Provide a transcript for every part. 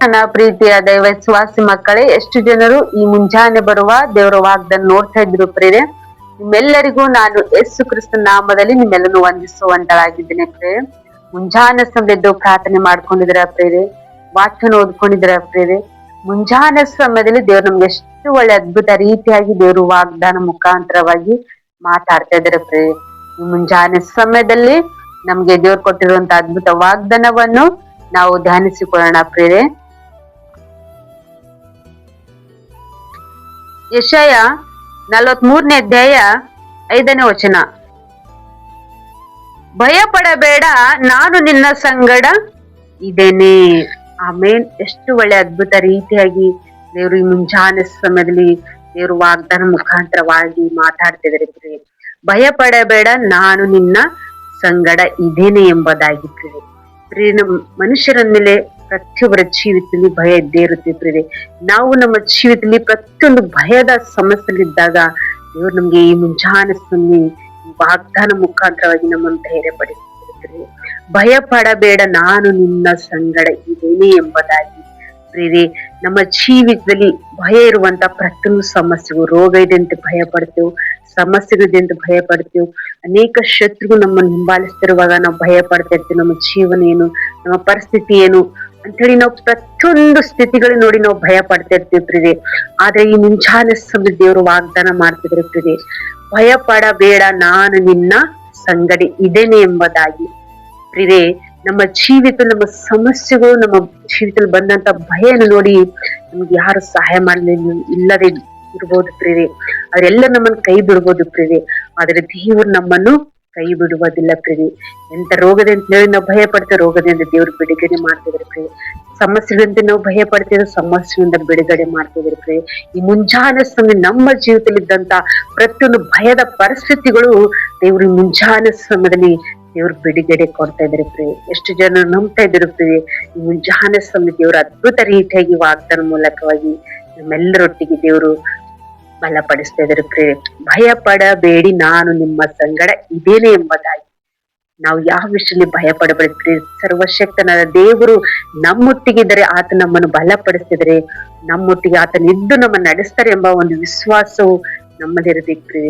ನನ್ನ ಪ್ರೀತಿಯ ದೈವ ಮಕ್ಕಳೇ, ಎಷ್ಟು ಜನರು ಈ ಮುಂಜಾನೆ ಬರುವ ದೇವರ ವಾಗ್ದನ ನೋಡ್ತಾ ಇದ್ರು ಪ್ರೇರೆ ನಿಮ್ಮೆಲ್ಲರಿಗೂ ನಾನು ಯೇಸು ಕ್ರಿಸ್ತ ನಾಮದಲ್ಲಿ ನಿಮ್ಮೆಲ್ಲನೂ ವಂದಿಸುವಂತಳಾಗಿದ್ದೇನೆ ಪ್ರೇರೆ ಮುಂಜಾನೆ ಸಮಯದ್ದು ಪ್ರಾರ್ಥನೆ ಮಾಡ್ಕೊಂಡಿದ್ರ ಪ್ರೇರೆ ವಾಕ್ಯನ ಓದ್ಕೊಂಡಿದ್ರ ಪ್ರೇರೆ ಮುಂಜಾನೆ ಸಮಯದಲ್ಲಿ ದೇವ್ರು ನಮ್ಗೆ ಎಷ್ಟು ಒಳ್ಳೆ ಅದ್ಭುತ ರೀತಿಯಾಗಿ ದೇವರು ವಾಗ್ದಾನ ಮುಖಾಂತರವಾಗಿ ಮಾತಾಡ್ತಾ ಇದಾರೆ ಪ್ರೇರೆ ಈ ಮುಂಜಾನೆ ಸಮಯದಲ್ಲಿ ನಮ್ಗೆ ದೇವ್ರು ಕೊಟ್ಟಿರುವಂತ ಅದ್ಭುತ ವಾಗ್ದಾನವನ್ನು ನಾವು ಧ್ಯಾನಿಸಿಕೊಳ್ಳೋಣ ಪ್ರೇರೆ ಯಶಯ ನಲವತ್ ಮೂರನೇ ಅಧ್ಯಾಯ ಐದನೇ ವಚನ. ಭಯ ಪಡಬೇಡ ನಾನು ನಿನ್ನ ಸಂಗಡ ಇದ್ದೇನೆ. ಆಮೇನ್. ಎಷ್ಟು ಒಳ್ಳೆ ಅದ್ಭುತ ರೀತಿಯಾಗಿ ದೇವರು ಈ ಮುಂಜಾನೆ ಸಮಯದಲ್ಲಿ ದೇವರು ವಾಗ್ದಾನ ಮುಖಾಂತರವಾಗಿ ಮಾತಾಡ್ತಿದ್ದಾರೆ ಪ್ರಿಯೆ ಭಯ ಪಡಬೇಡ ನಾನು ನಿನ್ನ ಸಂಗಡ ಇದೇನೆ ಎಂಬುದಾಗಿ ಪ್ರಿಯ ಮನುಷ್ಯರ ಮೇಲೆ ಪ್ರತಿಯೊಬ್ಬರ ಜೀವಿತದಲ್ಲಿ ಭಯ ಇದ್ದೇ ಇರುತ್ತೆ ಪ್ರೀತಿ ನಾವು ನಮ್ಮ ಜೀವಿತದಲ್ಲಿ ಪ್ರತಿಯೊಂದು ಭಯದ ಸಮಸ್ಯೆಗಳಿದ್ದಾಗ ದೇವರು ನಮ್ಗೆ ಈ ಮುಂಜಾನೆ ಸಮಯ ಈ ವಾಗ್ದಾನ ಮುಖಾಂತರವಾಗಿ ನಮ್ಮನ್ನು ಧೈರ್ಯಪಡಿಸುತ್ತಿರುತ್ತದೆ ಭಯ ಪಡಬೇಡ, ನಾನು ನಿನ್ನ ಸಂಗಡ ಇದ್ದೇನೆ ಎಂಬುದಾಗಿ. ಪ್ರೇರೆ ನಮ್ಮ ಜೀವಿತದಲ್ಲಿ ಭಯ ಇರುವಂತ ಪ್ರತಿಯೊಂದು ಸಮಸ್ಯೆಗೂ ರೋಗ ಇದೆ ಅಂತ ಭಯ ಪಡ್ತೇವೆ ಸಮಸ್ಯೆಗಳಿದೆ ಅಂತ ಭಯ ಪಡ್ತೇವೆ, ಅನೇಕ ಶತ್ರುಗಳು ನಮ್ಮನ್ನು ಹಿಂಬಾಲಿಸ್ತಿರುವಾಗ ನಾವು ಭಯ ಪಡ್ತಾ ಇರ್ತೀವಿ, ನಮ್ಮ ಜೀವನ ಏನು, ನಮ್ಮ ಪರಿಸ್ಥಿತಿ ಏನು ಅಂತೇಳಿ ನಾವು ಪ್ರತಿಯೊಂದು ಸ್ಥಿತಿಗಳು ನೋಡಿ ನಾವು ಭಯ ಪಡ್ತಾ ಇರ್ತೀವಿ ಪ್ರೀತಿ. ಆದ್ರೆ ಈ ಮುಂಜಾನೆ ಸಮಯ ದೇವರು ವಾಗ್ದಾನ ಮಾಡ್ತಿದ್ರು ಪ್ರೀತಿ. ಭಯ ಪಡಬೇಡ ನಾನು ನಿನ್ನ ಸಂಗಡಿ ಇದೇನೆ ಎಂಬುದಾಗಿ. ಪ್ರೀತಿ, ನಮ್ಮ ಜೀವಿತ, ನಮ್ಮ ಸಮಸ್ಯೆಗಳು, ನಮ್ಮ ಜೀವಿತದಲ್ಲಿ ಬಂದಂತ ಭಯನ ನೋಡಿ ನಮ್ಗೆ ಯಾರು ಸಹಾಯ ಮಾಡಲಿಲ್ಲ ಇಲ್ಲದೆ ಇರ್ಬೋದು ಪ್ರೀತಿ. ಅವರೆಲ್ಲ ನಮ್ಮನ್ನು ಕೈ ಬಿಡ್ಬೋದು ಪ್ರೀತಿ. ಆದ್ರೆ ದೇವರು ನಮ್ಮನ್ನು ಕೈ ಬಿಡುವುದಿಲ್ಲ ಪ್ರೇರೆ ಎಂತ ರೋಗದಿಂದ ಹೇಳಿ ನಾವು ಭಯ ಪಡ್ತೇವೆ, ರೋಗದಿಂದ ದೇವ್ರ ಬಿಡುಗಡೆ ಮಾಡ್ತಿದ್ರೆ ಪ್ರೇರೆ ಸಮಸ್ಯೆಗಳಿಂದ ನಾವು ಭಯ ಪಡ್ತೇವೆ ಸಮಸ್ಯೆಯಿಂದ ಬಿಡುಗಡೆ ಮಾಡ್ತಿದ್ರೆ ಪ್ರೇರೆ ಈ ಮುಂಜಾನೆ ಸಮಯ ನಮ್ಮ ಜೀವಿತದಲ್ಲಿದ್ದಂತ ಪ್ರತಿಯೊಂದು ಭಯದ ಪರಿಸ್ಥಿತಿಗಳು ದೇವ್ರ ಮುಂಜಾನೆ ಸಮಯದಲ್ಲಿ ದೇವ್ರ ಬಿಡುಗಡೆ ಕೊಡ್ತಾ ಇದ್ರು ಪ್ರಿಯ ಎಷ್ಟು ಜನ ನಂಬ್ತಾ ಇದ್ರು ಈ ಮುಂಜಾನೆ ಸಮಯ ದೇವ್ರ ಅದ್ಭುತ ರೀತಿಯಾಗಿ ವಾಗ್ದಾನ ಮೂಲಕವಾಗಿ ನಮ್ಮೆಲ್ಲರೊಟ್ಟಿಗೆ ದೇವರು ಬಲಪಡಿಸ್ತಾ ಇದ್ದಾರೆ ಪ್ರೇ ಭಯ ಪಡಬೇಡಿ ನಾನು ನಿಮ್ಮ ಸಂಗಡ ಇದೇನೆ ಎಂಬುದಾಗಿ. ನಾವು ಯಾವ ವಿಷಯದಲ್ಲಿ ಭಯ ಪಡಬೇಡಿ ಸರ್ವಶಕ್ತನಾದ ದೇವರು ನಮ್ಮೊಟ್ಟಿಗಿದ್ದರೆ ಆತ ನಮ್ಮನ್ನು ಬಲಪಡಿಸ್ತಿದ್ರೆ, ನಮ್ಮೊಟ್ಟಿಗೆ ಆತನಿದ್ದು ನಮ್ಮನ್ನು ನಡೆಸ್ತಾರೆ ಎಂಬ ಒಂದು ವಿಶ್ವಾಸವು ನಮ್ಮದಿರಬೇಕು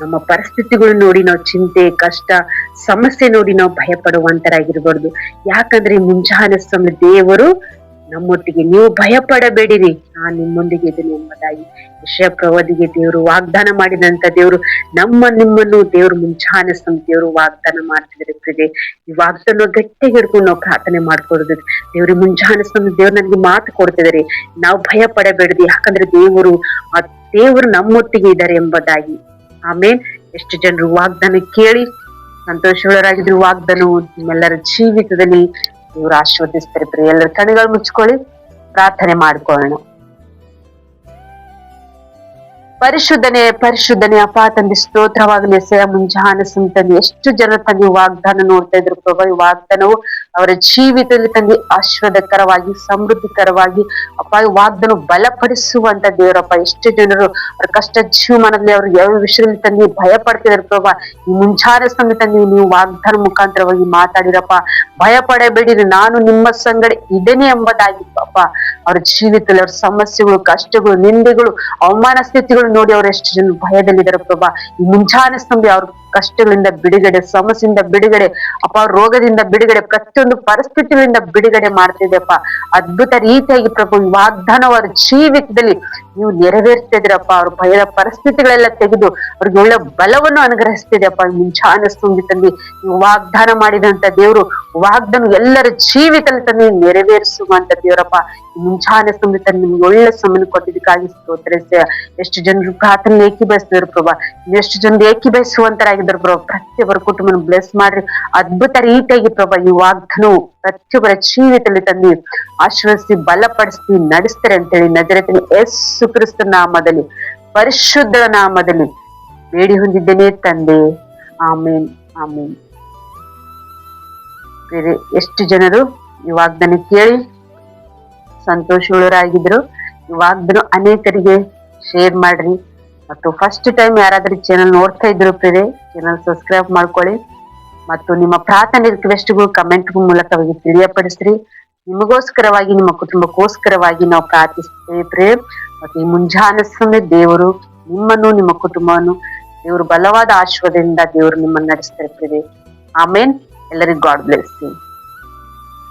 ನಮ್ಮ ಪರಿಸ್ಥಿತಿಗಳು ನೋಡಿ ನಾವು ಚಿಂತೆ, ಕಷ್ಟ, ಸಮಸ್ಯೆ ನೋಡಿ ನಾವು ಭಯ ಪಡುವಂತರಾಗಿರ್ಬಾರ್ದು ಯಾಕಂದ್ರೆ ಮುಂಜಾನೆ ಸಮಯ ದೇವರು ನಮ್ಮೊಟ್ಟಿಗೆ ನೀವು ಭಯ ಪಡಬೇಡಿರಿ ನಾನು ನಿಮ್ಮೊಂದಿಗೆ ಇದ್ದೀನಿ ಎಂಬುದಾಗಿ ವಿಷಯ ಪ್ರವಾದಿಗೆ ದೇವರು ವಾಗ್ದಾನ ಮಾಡಿದಂತ ದೇವರು ನಮ್ಮ ನಿಮ್ಮನ್ನು ದೇವರು ಮುಂಚಾನೆ ದೇವರು ವಾಗ್ದಾನ ಮಾಡ್ತಿದ್ರೆ ಪ್ರಿದೆ ಈ ವಾಗ್ದಾನ ಗಟ್ಟಿಗೆ ಹಿಡ್ಕೊಂಡು ನಾವು ಪ್ರಾರ್ಥನೆ ಮಾಡ್ಕೊಡುದು. ದೇವ್ರಿ ಮುಂಜಾನೆ ಸ್ವಾಮಿ ದೇವ್ರು ನನಗೆ ಮಾತು ಕೊಡ್ತಿದ್ದಾರೆ. ನಾವು ಭಯ ಪಡಬೇಡದು ಯಾಕಂದ್ರೆ ದೇವರು ಆ ದೇವರು ನಮ್ಮೊಟ್ಟಿಗೆ ಇದ್ದಾರೆ ಎಂಬುದಾಗಿ ಆಮೇಲೆ ಎಷ್ಟು ಜನರು ವಾಗ್ದಾನ ಕೇಳಿ ಸಂತೋಷಗಳರಾಗಿದ್ರು ವಾಗ್ದಾನವು ನಿಮ್ಮೆಲ್ಲರ ಜೀವಿತದಲ್ಲಿ ಇವ್ರು ಆಶೀರ್ವದಿಸ್ತಾರೆ ಎಲ್ಲರ ಕಣ್ಣುಗಳು ಮುಚ್ಕೊಳ್ಳಿ. ಪ್ರಾರ್ಥನೆ ಮಾಡ್ಕೊಳ್ಳೋಣ. ಪರಿಶುದ್ಧನೆ ಪರಿಶುದ್ಧನೆ ಅಪಾ ತಂದೆ, ಸ್ತೋತ್ರವಾಗಲಿ ಎಸೆಯ ಮುಂಜಾನೆ ತಂದೆ ಎಷ್ಟು ಜನ ತಂದೆ ವಾಗ್ದಾನ ನೋಡ್ತಾ ಇದ್ರು ಪ್ರಭಾ, ಈ ವಾಗ್ದಾನವು ಅವರ ಜೀವಿತದಲ್ಲಿ ತಂದೆ ಆಶ್ವಾದಕರವಾಗಿ ಸಮೃದ್ಧಿಕರವಾಗಿ, ಅಪ್ಪ, ಈ ವಾಗ್ದಾನ ಬಲಪಡಿಸುವಂತ ದೇವರಪ್ಪ, ಎಷ್ಟು ಜನರು ಅವ್ರ ಕಷ್ಟ ಜೀವಮಾನದಲ್ಲಿ ಅವ್ರು ಯಾವ ವಿಷಯದಲ್ಲಿ ತಂದೆ ಭಯ ಪಡ್ತಿದ್ರು ಪ್ರಭಾ, ಈ ಮುಂಜಾನೆ ತಂದೆ ನೀವು ವಾಗ್ದಾನ ಮುಖಾಂತರವಾಗಿ ಮಾತಾಡಿರಪ್ಪ ಭಯ ಪಡಬೇಡಿರಿ ನಾನು ನಿಮ್ಮ ಸಂಗಡ ಇದೇನೆ ಎಂಬುದಾಗಿ ಅಪ್ಪ ಅವ್ರ ಜೀವಿತದಲ್ಲಿ ಅವ್ರ ಸಮಸ್ಯೆಗಳು, ಕಷ್ಟಗಳು, ನಿಂದೆಗಳು, ಅವಮಾನ ಸ್ಥಿತಿಗಳು ನೋಡಿ ಅವ್ರು ಎಷ್ಟು ಜನ ಭಯದಲ್ಲಿದ್ದಾರೆ ಪ್ರಭಾ. ಮುಂಚಾನೆ ಸ್ತಂಭಿ ಅವ್ರ ಕಷ್ಟಗಳಿಂದ ಬಿಡುಗಡೆ, ಸಮಸ್ಯೆಯಿಂದ ಬಿಡುಗಡೆ ಅಪ್ಪ ರೋಗದಿಂದ ಬಿಡುಗಡೆ, ಪ್ರತಿಯೊಂದು ಪರಿಸ್ಥಿತಿಗಳಿಂದ ಬಿಡುಗಡೆ ಮಾಡ್ತಿದ್ದೀಯಪ್ಪ ಅದ್ಭುತ ರೀತಿಯಾಗಿ ಪ್ರಭು ವಾಗ್ದಾನವಾದ ಜೀವಿತದಲ್ಲಿ ನೀವು ನೆರವೇರ್ತಿದ್ರಪ್ಪ. ಅವ್ರ ಭಯದ ಪರಿಸ್ಥಿತಿಗಳೆಲ್ಲ ತೆಗೆದು ಅವ್ರಿಗೆ ಒಳ್ಳೆ ಬಲವನ್ನು ಅನುಗ್ರಹಿಸ್ತಿದ್ಯಪ್ಪ. ಮುಂಚಾನೆ ತಂದಿ ನೀವು ವಾಗ್ದಾನ ಮಾಡಿದಂತ ದೇವರು, ವಾಗ್ದಾನ ಎಲ್ಲರ ಜೀವಿತದಲ್ಲಿ ತಂದು ನೆರವೇರಿಸುವಂತ ದೇವರಪ್ಪ. ಮುಂಚಾನೆ ಸ್ತುಂಗಿ ತಂದು ನಿಮ್ಗೆ ಒಳ್ಳೆ ಸಮಯ ಕೊಟ್ಟಿದ್ದಕ್ಕಾಗಿ ಸ್ತೋತ್ರ. ಎಷ್ಟು ಜನರು ಪ್ರಾರ್ಥನೆ ಬಯಸ್ತಿದ್ರು ಪ್ರಭಾ. ಎಷ್ಟು ಜನರು ಏಕೀಭವಿಸುವಂತರಾಗಿದ್ರು ಪ್ರಭಾ ಪ್ರತಿಯೊಬ್ಬರ ಕುಟುಂಬ ಬ್ಲೆಸ್ ಮಾಡ್ರಿ. ಅದ್ಭುತ ರೀತಿಯಾಗಿ ಪ್ರಭಾ, ಈ ವಾಗ್ದಾನವು ಪ್ರತಿಯೊಬ್ಬರ ಜೀವಿತದಲ್ಲಿ ತಂದು ಆಶ್ರಯಿಸಿ ಬಲಪಡಿಸಿ, ನಡೆಸ್ತಾರೆ ಅಂತೇಳಿ ನಜರತಿನ ಎಸ್ ಕ್ರಿಸ್ತ ನಾಮದಲ್ಲಿ, ಪರಿಶುದ್ಧ ನಾಮದಲ್ಲಿ ಬೇಡಿ ಹೊಂದಿದ್ದೇನೆ ತಂದೆ. ಆಮೇನ್ ಆಮೇನ್. ಎಷ್ಟು ಜನರು ಈ ವಾಗ್ದಾನ ಕೇಳಿ ಸಂತೋಷಗಳರಾಗಿದ್ರು ಈ ವಾಗ್ದನು ಅನೇಕರಿಗೆ ಶೇರ್ ಮಾಡ್ರಿ. ಮತ್ತು ಫಸ್ಟ್ ಟೈಮ್ ಯಾರಾದ್ರೂ ಚಾನಲ್ ನೋಡ್ತಾ ಇದ್ರು ಪ್ರೇರೆ ಚಾನಲ್ ಸಬ್ಸ್ಕ್ರೈಬ್ ಮಾಡ್ಕೊಳ್ಳಿ. ಮತ್ತು ನಿಮ್ಮ ಪ್ರಾರ್ಥನೆ ರಿಕ್ವೆಸ್ಟ್ಗಳು ಕಮೆಂಟ್ ಮೂಲಕವಾಗಿ ತಿಳಿಯಪಡಿಸ್ರಿ. ನಿಮಗೋಸ್ಕರವಾಗಿ, ನಿಮ್ಮ ಕುಟುಂಬಕ್ಕೋಸ್ಕರವಾಗಿ ನಾವು ಪ್ರಾರ್ಥಿಸ್ತೇವೆ ಪ್ರೇ ಮತ್ತು ಈ ಮುಂಜಾನೆ ಸಮಯ ದೇವರು ನಿಮ್ಮನ್ನು, ನಿಮ್ಮ ಕುಟುಂಬವನ್ನು ದೇವರು ಬಲವಾದ ಆಶೀರ್ವಾದದಿಂದ ದೇವರು ನಿಮ್ಮನ್ನು ನಡೆಸ್ತಾರೆ ಇರ್ತೀವಿ ಆಮೇನ್ ಎಲ್ಲರಿಗೂ ಗಾಡ್ ಬ್ಲೆಸ್